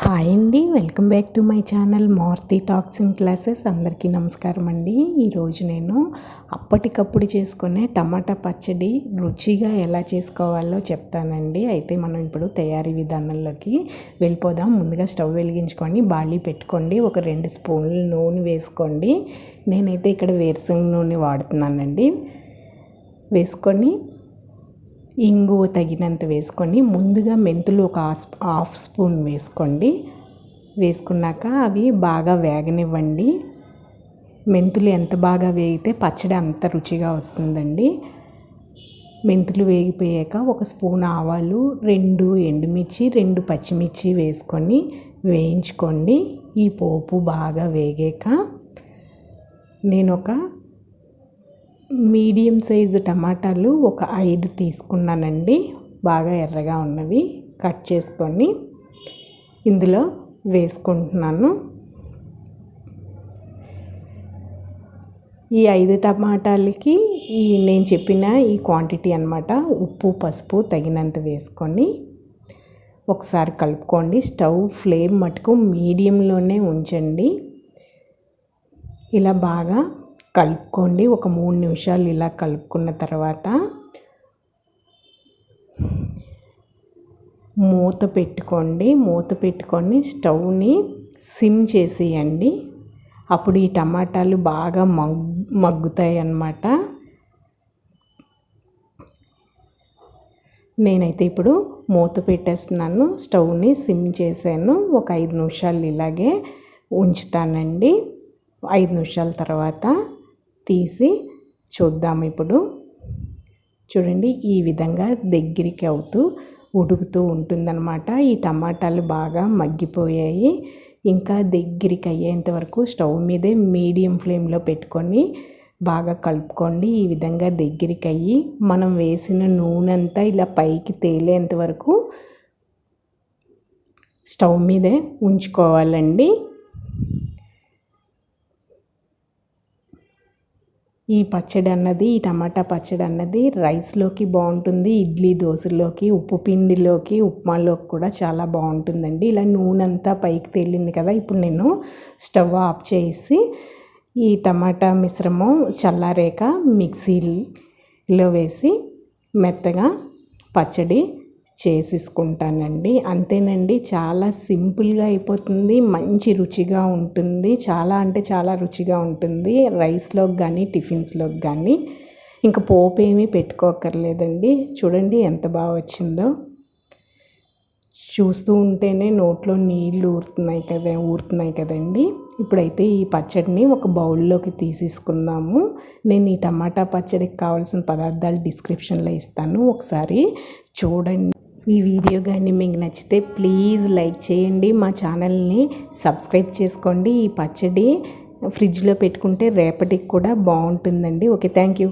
Hi అండి welcome back to my channel Maruti talks in classes. అందరికీ నమస్కారం అండి. ఈరోజు నేను అప్పటికప్పుడు చేసుకునే టమాటా పచ్చడి రుచిగా ఎలా చేసుకోవాలో చెప్తానండి. అయితే మనం ఇప్పుడు తయారీ విధానంలోకి వెళ్ళిపోదాం. ముందుగా స్టవ్ వెలిగించుకొని బాళీ పెట్టుకోండి. ఒక రెండు స్పూన్లు నూనె వేసుకోండి. నేనైతే ఇక్కడ వేరుశనగ నూనె వాడుతున్నానండి. వేసుకొని ఇంగు తగినంత వేసుకొని ముందుగా మెంతులు ఒక హాఫ్ స్పూన్ వేసుకోండి. వేసుకున్నాక అవి బాగా వేగనివ్వండి. మెంతులు ఎంత బాగా వేగితే పచ్చడి అంత రుచిగా వస్తుందండి. మెంతులు వేగిపోయాక ఒక స్పూన్ ఆవాలు రెండు ఎండుమిర్చి రెండు పచ్చిమిర్చి వేసుకొని వేయించుకోండి. ఈ పోపు బాగా వేగాక నేను ఒక మీడియం సైజు టమాటాలు ఒక ఐదు తీసుకున్నానండి. బాగా ఎర్రగా ఉన్నవి కట్ చేసుకొని ఇందులో వేసుకుంటున్నాను. ఈ ఐదు టమాటాలకి ఈ నేను చెప్పిన ఈ క్వాంటిటీ అనమాట ఉప్పు పసుపు తగినంత వేసుకొని ఒకసారి కలుపుకోండి. స్టవ్ ఫ్లేమ్ మటుకు మీడియంలోనే ఉంచండి. ఇలా బాగా కలుపుకోండి. ఒక మూడు నిమిషాలు ఇలా కలుపుకున్న తర్వాత మూత పెట్టుకోండి. మూత పెట్టుకొని స్టవ్ని సిమ్ చేసేయండి. అప్పుడు ఈ టమాటాలు బాగా మగ్ మగ్గుతాయి అన్నమాట నేనైతే ఇప్పుడు మూత పెట్టేస్తున్నాను. స్టవ్ని సిమ్ చేశాను. ఒక ఐదు నిమిషాలు ఇలాగే ఉంచుతానండి. ఐదు నిమిషాల తర్వాత తీసి చూద్దాం ఇప్పుడు. చూడండి ఈ విధంగా దగ్గరికి అవుతూ ఉడుకుతూ ఉంటుందన్నమాట. ఈ టమాటాలు బాగా మగ్గిపోయాయి. ఇంకా దగ్గరికి అయ్యేంత వరకు స్టవ్ మీదే మీడియం ఫ్లేమ్లో పెట్టుకొని బాగా కలుపుకోండి. ఈ విధంగా దగ్గరికి అయ్యి మనం వేసిన నూనె అంతా ఇలా పైకి తేలేంత వరకు స్టవ్ మీదే ఉంచుకోవాలండి. ఈ పచ్చడి అన్నది ఈ టమాటా పచ్చడి అన్నది రైస్లోకి బాగుంటుంది ఇడ్లీ దోశలోకి ఉప్పు పిండిలోకి ఉప్మాలోకి కూడా చాలా బాగుంటుందండి. ఇలా నూనె అంతా పైకి తేలింది కదా ఇప్పుడు నేను స్టవ్ ఆఫ్ చేసి ఈ టమాటా మిశ్రమం చల్లారేక మిక్సీలో వేసి మెత్తగా పచ్చడి చేసేసుకుంటానండి. అంతేనండి చాలా సింపుల్గా అయిపోతుంది మంచి రుచిగా ఉంటుంది చాలా అంటే చాలా రుచిగా ఉంటుంది రైస్లోకి కానీ టిఫిన్స్లోకి కానీ ఇంకా పోపు ఏమీ పెట్టుకోకర్లేదండి చూడండి ఎంత బాగా వచ్చిందో. చూస్తూ ఉంటేనే నోట్లో నీళ్ళు ఊరుతున్నాయి కదా ఊరుతున్నాయి కదండి. ఇప్పుడైతే ఈ పచ్చడిని ఒక బౌల్లోకి తీసేసుకుందాము. నేను ఈ టమాటా పచ్చడికి కావాల్సిన పదార్థాలు డిస్క్రిప్షన్లో ఇస్తాను. ఒకసారి చూడండి. ఈ వీడియో కానీ మీకు నచ్చితే ప్లీజ్ లైక్ చేయండి. మా ఛానల్ని సబ్స్క్రైబ్ చేసుకోండి. ఈ పచ్చడి ఫ్రిడ్జ్లో పెట్టుకుంటే రేపటికి కూడా బాగుంటుందండి. Okay thank you.